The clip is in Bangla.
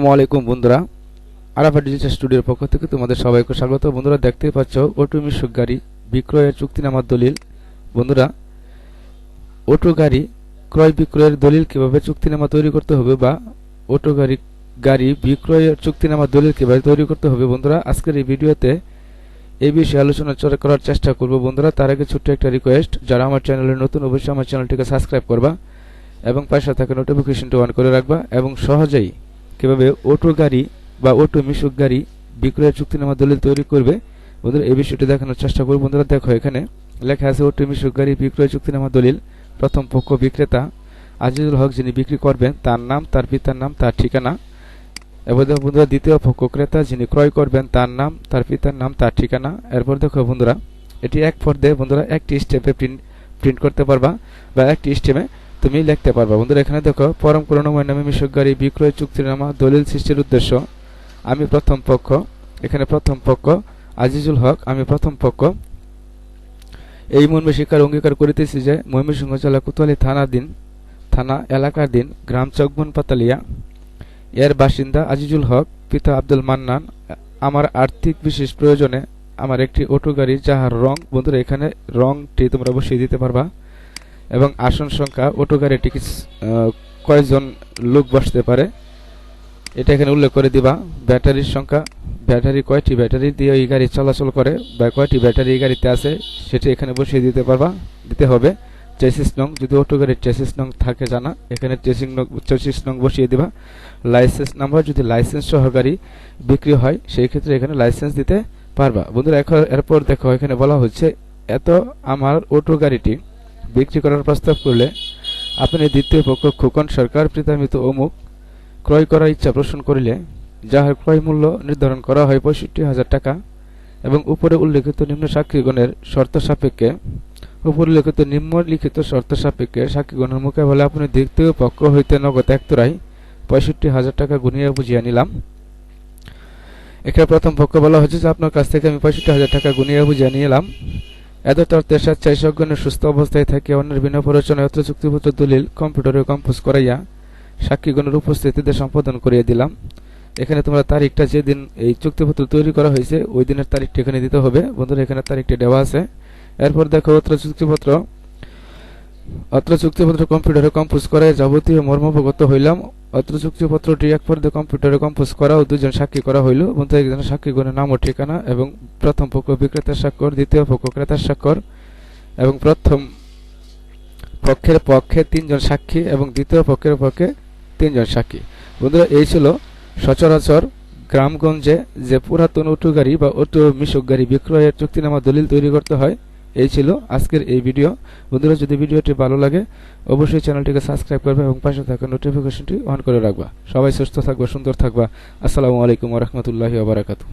আসসালামু আলাইকুম বন্ধুরা। আরাফা ডিজিটাল স্টুডিওর পক্ষ থেকে তোমাদের সবাইকে স্বাগত। বন্ধুরা দেখতে পাচ্ছ, অটো মিশুক গাড়ি বিক্রয়ের চুক্তিনামার দলিল। বন্ধুরা, অটো গাড়ি ক্রয় বিক্রয়ের দলিল কীভাবে চুক্তিনামা তৈরি করতে হবে বা অটো গাড়ি গাড়ি বিক্রয়ের চুক্তিনামা দলিল কীভাবে তৈরি করতে হবে বন্ধুরা, আজকের এই ভিডিওতে এই বিষয়ে আলোচনা করার চেষ্টা করব বন্ধুরা। তার আগে ছোট্ট একটা রিকোয়েস্ট যারা আমার চ্যানেলে নতুন, অবশ্যই আমার চ্যানেলটিকে সাবস্ক্রাইব করবা এবং পাশে থাকা নোটিফিকেশনটি অন করে রাখবা এবং সহজেই কীভাবে অটো গাড়ি বা অটো মিশুক গাড়ি বিক্রয়ের চুক্তিনামা দলিল তৈরি করবে, বন্ধুরা এই বিষয়টি দেখানোর চেষ্টা করব। বন্ধুরা দেখো, এখানে লেখা আছে অটো মিশুক গাড়ি বিক্রয় চুক্তি চুক্তিনামা দলিল, প্রথম পক্ষ বিক্রেতা আজিজুল হক যিনি বিক্রি করবেন, তার নাম, তার পিতার নাম, তার ঠিকানা। এবার দেখো বন্ধুরা, দ্বিতীয় পক্ষ ক্রেতা যিনি ক্রয় করবেন, তার নাম, তার পিতার নাম, তার ঠিকানা। এরপর দেখো বন্ধুরা, এটি এক ফর্দে বন্ধুরা একটি স্টেপে প্রিন্ট প্রিন্ট করতে পারবা বা একটি স্টেপে তুমি লিখতে পারবা। বন্ধুরা, এখানে দেখো, পরম করুণাময় নামে মিশক গাড়ি বিক্রয় চুক্তিনামা দলিল সৃষ্টির উদ্দেশ্য। আমি প্রথম পক্ষ, এখানে প্রথম পক্ষ, আজিজুল হক, আমি প্রথম পক্ষ। এই মর্মে স্বীকার, অঙ্গীকার করিতেছি যে ময়মনসিংহ জেলা কোতোয়ালি থানাধীন থানা এলাকার দিন, গ্রাম চকবন পাতালিয়া। এর বাসিন্দা আজিজুল হক, পিতা আব্দুল মান্নান, আমার আর্থিক বিশেষ প্রয়োজনে আমার একটি অটো গাড়ি যাহার রং, বন্ধুরা, এখানে রংটি তোমরা বসিয়ে দিতে পারবা। এবং আসন সংখ্যা অটো গাড়িটি কয়জন লোক বসতে পারে। এটা এখানে উল্লেখ করে দিবা। ব্যাটারির সংখ্যা, ব্যাটারি কয়টি ব্যাটারি দিয়ে এই গাড়ি চলাচল করে বা কয়টি ব্যাটারি এই গাড়িতে আছে সেটি এখানে বসিয়ে দিতে পারবা, দিতে হবে। চেসিস নং, যদি অটো গাড়ির চেসিস নং থাকে জানা, এখানে চেসিং নং, চেসিস নং বসিয়ে দিবা। লাইসেন্স নাম্বার, যদি লাইসেন্স সহকারী বিক্রি হয়, সেই ক্ষেত্রে এখানে লাইসেন্স দিতে পারবা। বন্ধুরা, এখন, এরপর দেখো, এখানে বলা হচ্ছে, এত আমার অটো গাড়িটি বিক্রি করার প্রস্তাব করলে আপনি দ্বিতীয় পক্ষ খোকন সরকার পিতামিত অমুক ক্রয় করার ইচ্ছা পোষণ করিলে যাহার ক্রয় মূল্য নির্ধারণ করা হয় পঁয়ষট্টি হাজার টাকা এবং উপরে উল্লেখিত নিম্ন সাক্ষীগণের শর্ত সাপেক্ষে উপরিলিখিত নিম্নলিখিত শর্ত সাপেক্ষে সাক্ষীগণের মোকাবেলা আপনি দ্বিতীয় পক্ষ হইতে নগদ একতরাই পঁয়ষট্টি হাজার টাকা গুনিয়া বুঝিয়া নিলাম। এখানে প্রথম পক্ষ বলা হচ্ছে যে, আপনার কাছ থেকে আমি পঁয়ষট্টি হাজার টাকা গুনিয়া বুঝিয়া নিলাম এত তর্তের স্বেচ্ছায় সজ্ঞানের সুস্থ অবস্থায় থাকে, অন্যের বিনা প্ররোচনায় অত্র চুক্তিপত্র দলিল কম্পিউটারে কম্পোজ করাইয়া সাক্ষীগণের উপস্থিতিতে সম্পাদন করিয়ে দিলাম। এখানে তোমরা তারিখটা যেদিন এই চুক্তিপত্র তৈরি করা হয়েছে, ওই দিনের তারিখটা এখানে দিতে হবে। বন্ধুরা, এখানে তারিখটি দেওয়া আছে। এরপর দেখো, অত্র চুক্তিপত্র। অত্র চুক্তিপত্র কম্পিউটারে কম্পোজ করায় যাবতীয় মর্মবগত হইলাম। অত্র চুক্তিপত্রটি এক পর্যায়ে কম্পিউটারে কম্পোজ করা ও দুজন সাক্ষী করা হইল। বন্ধু একজন সাক্ষীগণের নাম ও ঠিকানা এবং প্রথম পক্ষ বিক্রেতার স্বাক্ষর, দ্বিতীয় পক্ষ ক্রেতার স্বাক্ষর এবং প্রথম পক্ষের পক্ষে তিনজন সাক্ষী এবং দ্বিতীয় পক্ষের পক্ষে তিনজন সাক্ষী। বন্ধুরা, এই ছিল সচরাচর গ্রামগঞ্জে যে পুরাতন অটো গাড়ি বা অটো মিশুক গাড়ি বিক্রয়ের চুক্তিনামা দলিল তৈরি করতে হয়। এই ছিল আজকের এই ভিডিও বন্ধুরা, যদি ভিডিওটি ভালো লাগে, অবশ্যই চ্যানেলটিকে সাবস্ক্রাইব করবে এবং পাশে থাকা নোটিফিকেশনটি অন করে রাখবা। সবাই সুস্থ থাকবা, সুন্দর থাকবা। আসসালামু আলাইকুম রহমতুল্লাহি ওবরাকাতু